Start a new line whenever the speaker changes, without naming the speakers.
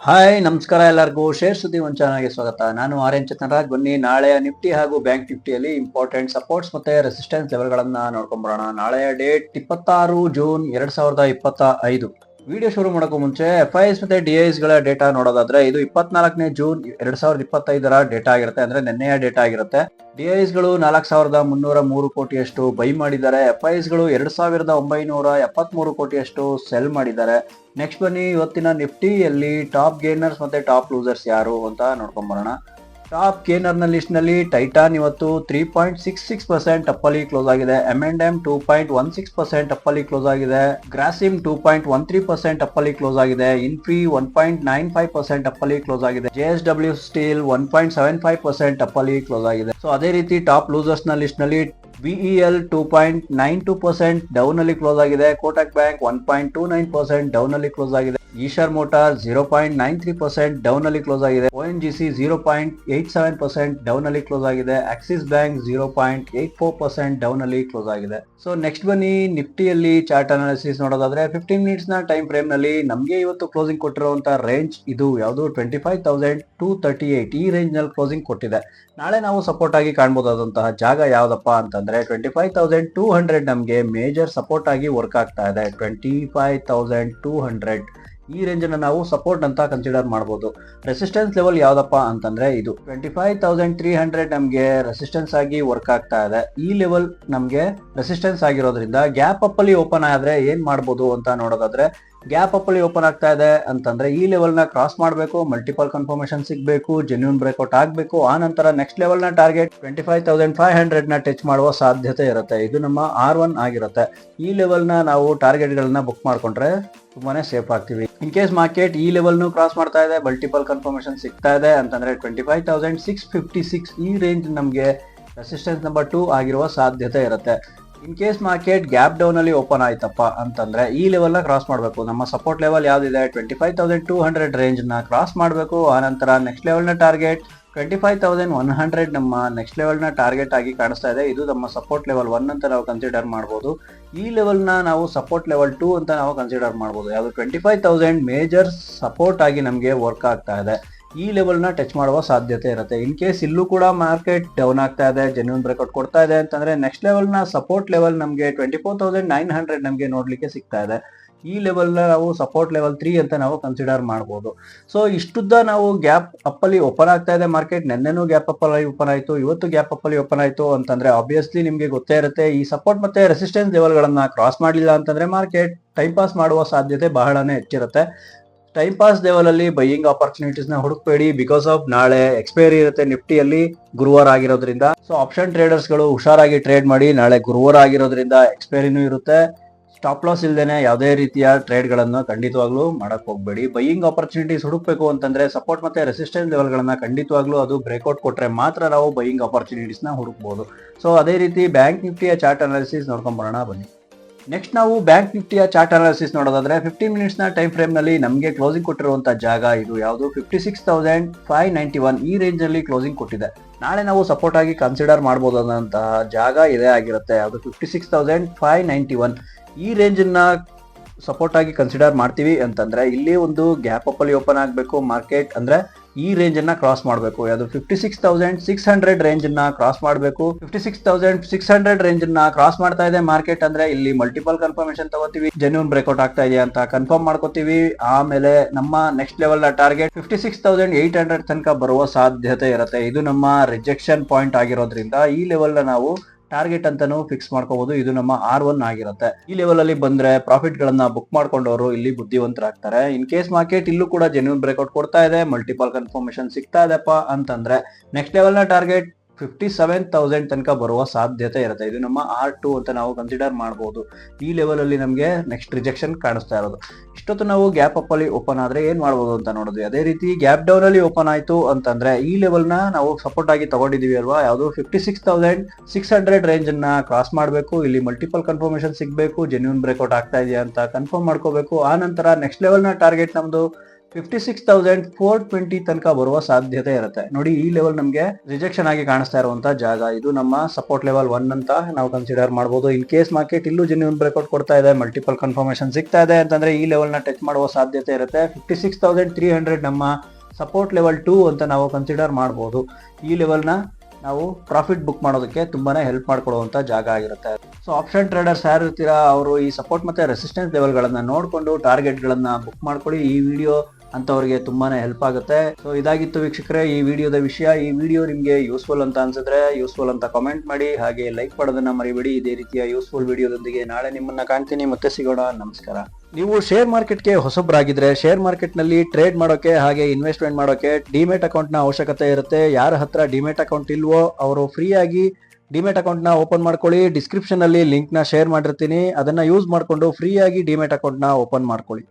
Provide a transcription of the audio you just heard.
Hi, ನಮಸ್ಕಾರ ಎಲ್ಲರಿಗೂ. Share ಸುದ್ದಿ ಒಂದು ಚಾನಲ್ಗೆ ಸ್ವಾಗತ. ನಾನು ಆರ್ ಎನ್ ಬನ್ನಿ, ನಾಳೆ ನಿಫ್ಟಿ ಹಾಗೂ ಬ್ಯಾಂಕ್ ನಿಫ್ಟಿಯಲ್ಲಿ ಇಂಪಾರ್ಟೆಂಟ್ ಸಪೋರ್ಟ್ಸ್ ಮತ್ತೆ ರೆಸಿಸ್ಟೆನ್ಸ್ ಲೆವೆಲ್ಗಳನ್ನ ನೋಡ್ಕೊಂಬರೋಣ ನಾಳೆಯ ಡೇಟ್ ಇಪ್ಪತ್ತಾರು ಜೂನ್ ಎರಡ್ ಸಾವಿರದ ಇಪ್ಪತ್ತ ಐದು ವಿಡಿಯೋ ಶುರು ಮಾಡೋಕ್ಕೂ ಮುಂಚೆ ಎಫ್ ಐ ಎಸ್ ಮತ್ತೆ ಡಿ ಐಸ್ಗಳ ಡೇಟಾ ನೋಡೋದಾದ್ರೆ ಇದು ಇಪ್ಪತ್ನಾಲ್ಕನೇ ಜೂನ್ ಎರಡ್ ಸಾವಿರದ ಇಪ್ಪತ್ತೈದರ ಡೇಟಾ ಆಗಿರುತ್ತೆ, ಅಂದ್ರೆ ನಿನ್ನೆಯ ಡೇಟಾ ಆಗಿರುತ್ತೆ. ಡಿ ಐಸ್ಗಳು ನಾಲ್ಕು ಸಾವಿರದ ಮುನ್ನೂರ ಮೂರು ಕೋಟಿಯಷ್ಟು ಬೈ ಮಾಡಿದ್ದಾರೆ. ಎಫ್ ಐ ಎಸ್ಗಳು ಎರಡ್ ಸಾವಿರದ ಒಂಬೈನೂರ ಎಪ್ಪತ್ಮೂರು ಕೋಟಿಯಷ್ಟು ಸೆಲ್ ಮಾಡಿದ್ದಾರೆ. ನೆಕ್ಸ್ಟ್ ಬನ್ನಿ, ಇವತ್ತಿನ ನಿಫ್ಟಿಯಲ್ಲಿ ಟಾಪ್ ಗೇನರ್ಸ್ ಮತ್ತೆ ಟಾಪ್ ಲೂಸರ್ಸ್ ಯಾರು ಅಂತ ನೋಡ್ಕೊಂಡ್ ಬರೋಣ. ಟಾಪ್ ಗೇನರ್ನ ಲಿಸ್ಟ್ನಲ್ಲಿ ಟೈಟಾನ್ ಇವತ್ತು three point six six percent ಅಪ್ಪಲ್ಲಿ close ಆಗಿದೆ. M and M two point one six percent ಅಪ್ಪಲ್ಲಿ close ಆಗಿದೆ. Grasim two point one three percent ಅಪ್ಪಲ್ಲಿ close ಆಗಿದೆ. Infy one point nine five percent ಅಪ್ಪಲ್ಲಿ close ಆಗಿದೆ. J S W steel one point seven five percent ಅಪ್ಪಲ್ಲಿ close ಆಗಿದೆ. So ಅದೇ ರೀತಿ top ಲೂಸರ್ಸ್ನ ಲಿಸ್ಟ್ನಲ್ಲಿ BEL two point nine two percent down ಅಲ್ಲಿ close ಆಗಿದೆ. Kotak bank one point two nine percent down ಅಲ್ಲಿ close ಆಗಿದೆ. Eicher motor zero point nine three percent down ಅಲ್ಲಿ close ಆಗಿದೆ. O N G C zero point eight seven percent down ಅಲ್ಲಿ close ಆಗಿದೆ. Axis bank zero point eight four percent down ಅಲ್ಲಿ close ಆಗಿದೆ. So next ಬನ್ನಿ ನಿಫ್ಟಿಯಲ್ಲಿ chart analysis ನೋಡೋದಾದ್ರೆ fifteen ಮಿನಿಟ್ಸ್ನ ಟೈಮ್ ಫ್ರೇಮ್ನಲ್ಲಿ ನಮಗೆ ಇವತ್ತು ಕ್ಲೋಸಿಂಗ್ ಕೊಟ್ಟಿರುವಂತಹ ರೇಂಜ್ ಇದು ಯಾವುದು? Twenty five thousand two thirty eight ಈ ರೇಂಜ್ನಲ್ಲಿ ಕ್ಲೋಸಿಂಗ್ ಕೊಟ್ಟಿದೆ. ನಾಳೆ ನಾವು ಸಪೋರ್ಟ್ ಆಗಿ ಕಾಣಬಹುದಾದಂತಹ ಜಾಗ ಯಾವ್ದಪ್ಪ ಅಂತಂದ್ರೆ twenty five thousand two hundred ನಮಗೆ ಮೇಜರ್ ಸಪೋರ್ಟ್ ಆಗಿ ವರ್ಕ್ ಆಗ್ತಾ ಇದೆ. Twenty five thousand two hundred ಈ ರೇಂಜ್ ಅನ್ನ ನಾವು ಸಪೋರ್ಟ್ ಅಂತ ಕನ್ಸಿಡರ್ ಮಾಡಬಹುದು ರೆಸಿಸ್ಟೆನ್ಸ್ ಲೆವೆಲ್ ಯಾವ್ದಪ್ಪ ಅಂತಂದ್ರೆ ಇದು. Twenty five thousand three hundred ನಮಗೆ ರೆಸಿಸ್ಟೆನ್ಸ್ ಆಗಿ ವರ್ಕ್ ಆಗ್ತಾ ಇದೆ. ಈ ಲೆವೆಲ್ ನಮಗೆ ರೆಸಿಸ್ಟೆನ್ಸ್ ಆಗಿರೋದ್ರಿಂದ ಗ್ಯಾಪ್ ಅಪ್ ಅಲ್ಲಿ ಓಪನ್ ಆದ್ರೆ ಏನ್ ಮಾಡಬಹುದು ಅಂತ ನೋಡೋದಾದ್ರೆ ಗ್ಯಾಪ್ ಅಪ್ ಅಲ್ಲಿ ಓಪನ್ ಆಗ್ತಾ ಇದೆ ಅಂತಂದ್ರೆ ಈ ಲೆವೆಲ್ನ ಕ್ರಾಸ್ ಮಾಡಬೇಕು ಮಲ್ಟಿಪಲ್ ಕನ್ಫರ್ಮೇಶನ್ ಸಿಗಬೇಕು ಜೆನ್ಯೂನ್ ಬ್ರೇಕ್ಔಟ್ ಆಗಬೇಕು. ಆ ನಂತರ next ಲೆವೆಲ್ನ target twenty five thousand five ಹಂಡ್ರೆಡ್ನ touch ಮಾಡುವ ಸಾಧ್ಯತೆ ಇರುತ್ತೆ. ಇದು ನಮ್ಮ ಆರ್ ಒನ್ ಆಗಿರುತ್ತೆ. ಈ ಲೆವೆಲ್ನ ನಾವು ಟಾರ್ಗೆಟ್ ಗಳನ್ನ ಬುಕ್ ಮಾಡ್ಕೊಂಡ್ರೆ ತುಂಬಾನೇ ಸೇಫ್ ಆಗ್ತೀವಿ. ಇನ್ ಕೇಸ್ ಮಾರ್ಕೆಟ್ ಈ ಲೆವೆಲ್ ನು ಕ್ರಾಸ್ ಮಾಡ್ತಾ ಇದೆ ಮಲ್ಟಿಪಲ್ ಕನ್ಫರ್ಮೇಶನ್ ಸಿಗ್ತಾ ಇದೆ ಅಂತಂದ್ರೆ twenty five thousand six fifty six ಈ ರೇಂಜ್ ನಮಗೆ ರೆಸಿಸ್ಟೆನ್ಸ್ ನಂಬರ್ ಟೂ ಆಗಿರುವ ಸಾಧ್ಯತೆ ಇರುತ್ತೆ. In case market gap down ಅಲ್ಲಿ ಓಪನ್ ಆಯ್ತಪ್ಪ ಅಂತಂದ್ರೆ ಈ ಲೆವೆಲ್ನ ಕ್ರಾಸ್ ಮಾಡಬೇಕು. ನಮ್ಮ support level ಯಾವ್ದಿದೆ? Twenty five thousand two hundred ರೇಂಜ್ನ cross ಮಾಡಬೇಕು. ಆನಂತರ ನಂತರ next ಲೆವೆಲ್ನ target twenty five thousand one hundred ನಮ್ಮ ನೆಕ್ಸ್ಟ್ ಲೆವೆಲ್ನ ಟಾರ್ಗೆಟ್ ಆಗಿ ಕಾಣಿಸ್ತಾ ಇದೆ. ಇದು ನಮ್ಮ ಸಪೋರ್ಟ್ ಲೆವೆಲ್ ಒನ್ ಅಂತ ನಾವು ಕನ್ಸಿಡರ್ ಮಾಡಬಹುದು ಈ ಲೆವೆಲ್ನ ನಾವು ಸಪೋರ್ಟ್ ಲೆವೆಲ್ ಟೂ ಅಂತ ನಾವು ಕನ್ಸಿಡರ್ ಮಾಡಬಹುದು ಯಾವುದು? Twenty five thousand major support ಆಗಿ ನಮಗೆ ವರ್ಕ್ ಆಗ್ತಾ ಇದೆ. ಈ ಲೆವೆಲ್ನ ಟಚ್ ಮಾಡುವ ಸಾಧ್ಯತೆ ಇರುತ್ತೆ. ಇನ್ ಕೇಸ್ ಇಲ್ಲೂ ಕೂಡ ಮಾರ್ಕೆಟ್ ಡೌನ್ ಆಗ್ತಾ ಇದೆ ಜೆನ್ಯೂನ್ ಬ್ರೇಕ್ಔಟ್ ಕೊಡ್ತಾ ಇದೆ ಅಂತಂದ್ರೆ ನೆಕ್ಸ್ಟ್ ಲೆವೆಲ್ನ ಸಪೋರ್ಟ್ ಲೆವೆಲ್ ನಮಗೆ twenty four thousand nine hundred ನಮಗೆ ನೋಡ್ಲಿಕ್ಕೆ ಸಿಗ್ತಾ ಇದೆ. ಈ ಲೆವೆಲ್ನ ನಾವು ಸಪೋರ್ಟ್ ಲೆವೆಲ್ ತ್ರೀ ಅಂತ ನಾವು ಕನ್ಸಿಡರ್ ಮಾಡಬಹುದು ಸೊ ಇಷ್ಟುದ್ದ ನಾವು ಗ್ಯಾಪ್ ಅಪ್ ಅಲ್ಲಿ ಓಪನ್ ಆಗ್ತಾ ಇದೆ ಮಾರ್ಕೆಟ್ ನೆನ್ನೆನೂ ಗ್ಯಾಪ್ ಅಪ್ ಅಲ್ಲಿ ಓಪನ್ ಆಯ್ತು, ಇವತ್ತು ಗ್ಯಾಪ್ ಅಪ್ ಅಲ್ಲಿ ಓಪನ್ ಆಯ್ತು ಅಂತಂದ್ರೆ ಆಬ್ವಿಯಸ್ಲಿ ನಿಮಗೆ ಗೊತ್ತೇ ಇರುತ್ತೆ, ಈ ಸಪೋರ್ಟ್ ಮತ್ತೆ ರೆಸಿಸ್ಟೆನ್ಸ್ ಲೆವೆಲ್ ಗಳನ್ನ ಕ್ರಾಸ್ ಮಾಡಲಿಲ್ಲ ಅಂತಂದ್ರೆ ಮಾರ್ಕೆಟ್ ಟೈಮ್ ಪಾಸ್ ಮಾಡುವ ಸಾಧ್ಯತೆ ಬಹಳನೇ ಹೆಚ್ಚಿರುತ್ತೆ. ಟೈಮ್ ಪಾಸ್ ಲೆವೆಲಲ್ಲಿ ಬೈಯಿಂಗ್ ಆಪರ್ಚುನಿಟೀಸ್ನ ಹುಡುಕ್ಬೇಡಿ ಬಿಕಾಸ್ ಆಫ್ ನಾಳೆ ಎಕ್ಸ್ಪೈರಿ ಇರುತ್ತೆ ನಿಫ್ಟಿಯಲ್ಲಿ ಗುರುವಾರ ಆಗಿರೋದ್ರಿಂದ. ಸೊ ಆಪ್ಷನ್ ಟ್ರೇಡರ್ಸ್ಗಳು ಹುಷಾರಾಗಿ ಟ್ರೇಡ್ ಮಾಡಿ ನಾಳೆ ಗುರುವಾರ ಆಗಿರೋದ್ರಿಂದ ಎಕ್ಸ್ಪೈರಿನೂ ಇರುತ್ತೆ. ಸ್ಟಾಪ್ ಲಾಸ್ ಇಲ್ದೇನೆ ಯಾವುದೇ ರೀತಿಯ ಟ್ರೇಡ್ಗಳನ್ನು ಖಂಡಿತವಾಗ್ಲೂ ಮಾಡಕ್ ಹೋಗ್ಬೇಡಿ. ಬೈಯಿಂಗ್ ಆಪರ್ಚುನಿಟೀಸ್ ಹುಡುಕ್ಬೇಕು ಅಂತಂದ್ರೆ ಸಪೋರ್ಟ್ ಮತ್ತೆ ರೆಸಿಸ್ಟೆನ್ಸ್ ಲೆವೆಲ್ ಗಳನ್ನ ಖಂಡಿತವಾಗ್ಲೂ ಅದು ಬ್ರೇಕ್ಔಟ್ ಕೊಟ್ರೆ ಮಾತ್ರ ನಾವು ಬೈಯಿಂಗ್ ಆಪರ್ಚುನಿಟೀಸ್ನ ಹುಡುಕ್ಬಹುದು ಸೊ ಅದೇ ರೀತಿ ಬ್ಯಾಂಕ್ ನಿಫ್ಟಿಯ ಚಾರ್ಟ್ ಅನಾಲಿಸಿಸ್ ನೋಡ್ಕೊಂಡ್ ಬರೋಣ ಬನ್ನಿ. ನೆಕ್ಸ್ಟ್ ನಾವು ಬ್ಯಾಂಕ್ ನಿಫ್ಟಿಯ ಚಾರ್ಟ್ ಅನಾಲಿಸಿಸ್ ನೋಡೋದಾದ್ರೆ ಮಿನಿಟ್ಸ್ನ ಟೈಮ್ ಫ್ರೇಮ್ನಲ್ಲಿ ನಮಗೆ ಕ್ಲೋಸಿಂಗ್ ಕೊಟ್ಟಿರುವಂತಹ ಜಾಗ ಇದು ಯಾವುದು? Fifty six thousand five ninety one ಈ ರೇಂಜ್ ಅಲ್ಲಿ ಕ್ಲೋಸಿಂಗ್ ಕೊಟ್ಟಿದೆ. ನಾಳೆ ನಾವು ಸಪೋರ್ಟ್ ಆಗಿ ಕನ್ಸಿಡರ್ ಮಾಡಬಹುದಾದಂತಹ ಜಾಗ ಇದೇ ಆಗಿರುತ್ತೆ. ಯಾವುದು? Fifty six thousand five ninety one ಈ ರೇಂಜ್ನ ಸಪೋರ್ಟ್ ಆಗಿ ಕನ್ಸಿಡರ್ ಮಾಡ್ತೀವಿ ಅಂತಂದ್ರೆ ಇಲ್ಲಿ ಒಂದು ಗ್ಯಾಪ್ ಅಪ್ ಅಲ್ಲಿ ಓಪನ್ ಆಗಬೇಕು ಮಾರ್ಕೆಟ್ ಅಂದ್ರೆ ಈ ರೇಂಜ್ ಅನ್ನ ಕ್ರಾಸ್ ಮಾಡಬೇಕು. ಯಾವುದು fifty six thousand six hundred range ಅನ್ನ ಕ್ರಾಸ್ ಮಾಡಬೇಕು. Fifty six thousand six hundred range ಅನ್ನ ಕ್ರಾಸ್ ಮಾಡ್ತಾ ಇದೆ ಮಾರ್ಕೆಟ್ ಅಂದ್ರೆ ಇಲ್ಲಿ ಮಲ್ಟಿಪಲ್ ಕನ್ಫರ್ಮೇಶನ್ ತಗೋತೀವಿ. ಜೆನ್ಯೂನ್ ಬ್ರೇಕ್ಔಟ್ ಆಗ್ತಾ ಇದೆ ಅಂತ ಕನ್ಫರ್ಮ್ ಮಾಡ್ಕೋತೀವಿ. ಆಮೇಲೆ ನಮ್ಮ next level target fifty six thousand eight hundred ತನಕ ಬರುವ ಸಾಧ್ಯತೆ ಇರುತ್ತೆ. ಇದು ನಮ್ಮ ರಿಜೆಕ್ಷನ್ ಪಾಯಿಂಟ್ ಆಗಿರೋದ್ರಿಂದ ಈ ಲೆವೆಲ್ ನಾವು ಟಾರ್ಗೆಟ್ ಅಂತಾನು ಫಿಕ್ಸ್ ಮಾಡ್ಕೋಬಹುದು ಇದು ನಮ್ಮ ಆರ್ ಒನ್ ಆಗಿರುತ್ತೆ. ಈ ಲೆವೆಲ್ ಅಲ್ಲಿ ಬಂದ್ರೆ ಪ್ರಾಫಿಟ್ ಗಳನ್ನ ಬುಕ್ ಮಾಡ್ಕೊಂಡವರು ಇಲ್ಲಿ ಬುದ್ಧಿವಂತರಾಗ್ತಾರೆ. ಇನ್ ಕೇಸ್ ಮಾರ್ಕೆಟ್ ಇಲ್ಲೂ ಕೂಡ ಜೆನ್ಯೂನ್ ಬ್ರೇಕ್ಔಟ್ ಕೊಡ್ತಾ ಇದೆ ಮಲ್ಟಿಪಲ್ ಕನ್ಫರ್ಮೇಶನ್ ಸಿಗ್ತಾ ಇದೆಪ್ಪ ಅಂತಂದ್ರೆ ನೆಕ್ಸ್ಟ್ ಲೆವೆಲ್ನ ಟಾರ್ಗೆಟ್ ಫಿಫ್ಟಿ ಸೆವೆನ್ ತೌಸಂಡ್ ತನಕ ಬರುವ ಸಾಧ್ಯತೆ ಇರುತ್ತೆ. ಇದು ನಮ್ಮ ಆರ್ ಟು ಅಂತ ನಾವು ಕನ್ಸಿಡರ್ ಮಾಡಬಹುದು ಈ ಲೆವೆಲಲ್ಲಿ ನಮಗೆ ನೆಕ್ಸ್ಟ್ ರಿಜೆಕ್ಷನ್ ಕಾಣಿಸ್ತಾ ಇರೋದು. ಇಷ್ಟೊತ್ತು ನಾವು ಗ್ಯಾಪ್ ಅಪ್ ಅಲ್ಲಿ ಓಪನ್ ಆದ್ರೆ ಏನ್ ಮಾಡ್ಬೋದು ಅಂತ ನೋಡಿದ್ವಿ. ಅದೇ ರೀತಿ ಗ್ಯಾಪ್ ಡೌನ್ ಅಲ್ಲಿ ಓಪನ್ ಆಯ್ತು ಅಂತಂದ್ರೆ ಈ ಲೆವೆಲ್ನ ನಾವು ಸಪೋರ್ಟ್ ಆಗಿ ತಗೊಂಡಿದೀವಿ ಅಲ್ವಾ? ಯಾವುದು fifty six thousand six hundred range ಅನ್ನ ಕ್ರಾಸ್ ಮಾಡಬೇಕು. ಇಲ್ಲಿ ಮಲ್ಟಿಪಲ್ ಕನ್ಫರ್ಮೇಶನ್ ಸಿಗಬೇಕು. ಜೆನ್ಯೂನ್ ಬ್ರೇಕ್ಔಟ್ ಆಗ್ತಾ ಇದೆಯಾ ಅಂತ ಕನ್ಫರ್ಮ್ ಮಾಡ್ಕೋಬೇಕು. ಆ ನಂತರ ನೆಕ್ಸ್ಟ್ ಲೆವೆಲ್ನ ಟಾರ್ಗೆಟ್ ನಮ್ದು fifty six thousand four twenty ತನಕ ಬರುವ ಸಾಧ್ಯತೆ ಇರುತ್ತೆ. ನೋಡಿ, ಈ ಲೆವೆಲ್ ನಮಗೆ ರಿಜೆಕ್ಷನ್ ಆಗಿ ಕಾಣಿಸ್ತಾ ಇರುವಂತಹ ಜಾಗ. ಇದು ನಮ್ಮ ಸಪೋರ್ಟ್ ಲೆವೆಲ್ ಒನ್ ಅಂತ ನಾವು ಕನ್ಸಿಡರ್ ಮಾಡಬಹುದು ಇನ್ ಕೇಸ್ ಮಾರ್ಕೆಟ್ ಇಲ್ಲೂ ಜೆನ್ಯೂನ್ ಬ್ರೇಕ್ಔಟ್ ಕೊಡ್ತಾ ಇದೆ ಮಲ್ಟಿಪಲ್ ಕನ್ಫರ್ಮೇಶನ್ ಸಿಗ್ತಾ ಇದೆ ಅಂತಂದ್ರೆ ಈ ಲೆವೆಲ್ನ ಟಚ್ ಮಾಡುವ ಸಾಧ್ಯತೆ ಇರುತ್ತೆ. Fifty six thousand three hundred ನಮ್ಮ ಸಪೋರ್ಟ್ ಲೆವೆಲ್ ಟೂ ಅಂತ ನಾವು ಕನ್ಸಿಡರ್ ಮಾಡಬಹುದು ಈ ಲೆವೆಲ್ನ ನಾವು ಪ್ರಾಫಿಟ್ ಬುಕ್ ಮಾಡೋದಕ್ಕೆ ತುಂಬಾನೇ ಹೆಲ್ಪ್ ಮಾಡ್ಕೊಡುವಂತ ಜಾಗ ಆಗಿರುತ್ತೆ. ಸೊ ಆಪ್ಷನ್ ಟ್ರೇಡರ್ಸ್ ಯಾರು ಇರ್ತೀರಾ? ಅವರು ಈ ಸಪೋರ್ಟ್ ಮತ್ತೆ ರೆಸಿಸ್ಟೆನ್ಸ್ ಲೆವೆಲ್ಗಳನ್ನ ನೋಡಿಕೊಂಡು ಟಾರ್ಗೆಟ್ಗಳನ್ನ ಬುಕ್ ಮಾಡ್ಕೊಳ್ಳಿ. ಈ ವಿಡಿಯೋ ಅಂತವರಿಗೆ ತುಂಬಾನೇ ಹೆಲ್ಪ್ ಆಗುತ್ತೆ. ಸೊ ಇದಾಗಿತ್ತು ವೀಕ್ಷಕರೇ ಈ ವಿಡಿಯೋದ ವಿಷಯ. ಈ ವಿಡಿಯೋ ನಿಮಗೆ ಯೂಸ್ಫುಲ್ ಅಂತ ಅನ್ಸಿದ್ರೆ ಯೂಸ್ಫುಲ್ ಅಂತ ಕಾಮೆಂಟ್ ಮಾಡಿ, ಹಾಗೆ ಲೈಕ್ ಮಾಡೋದನ್ನ ಮರಿಬೇಡಿ. ಇದೇ ರೀತಿಯ ಯೂಸ್ಫುಲ್ ವಿಡಿಯೋದೊಂದಿಗೆ ನಾಳೆ ನಿಮ್ಮನ್ನ ಕಾಣ್ತೀನಿ. ಮತ್ತೆ ಸಿಗೋಣ. ನಮಸ್ಕಾರ. ನೀವು ಶೇರ್ ಮಾರ್ಕೆಟ್ಗೆ ಹೊಸಬ್ರಾಗಿದ್ರೆ ಶೇರ್ ಮಾರ್ಕೆಟ್ನಲ್ಲಿ ಟ್ರೇಡ್ ಮಾಡೋಕೆ, ಹಾಗೆ ಇನ್ವೆಸ್ಟ್ಮೆಂಟ್ ಮಾಡೋಕೆ ಡಿಮೆಟ್ ಅಕೌಂಟ್ನ ಅವಶ್ಯಕತೆ ಇರುತ್ತೆ. ಯಾರ ಹತ್ರ ಡಿಮೆಟ್ ಅಕೌಂಟ್ ಇಲ್ವೋ ಅವರು ಫ್ರೀಯಾಗಿ ಡಿಮೆಟ್ ಅಕೌಂಟ್ನ ಓಪನ್ ಮಾಡ್ಕೊಳ್ಳಿ. ಡಿಸ್ಕ್ರಿಪ್ಷನ್ ಅಲ್ಲಿ ಲಿಂಕ್ನ ಶೇರ್ ಮಾಡಿರ್ತೀನಿ. ಅದನ್ನ ಯೂಸ್ ಮಾಡ್ಕೊಂಡು ಫ್ರೀಯಾಗಿ ಡಿಮೆಟ್ ಅಕೌಂಟ್ನ ಓಪನ್ ಮಾಡ್ಕೊಳ್ಳಿ.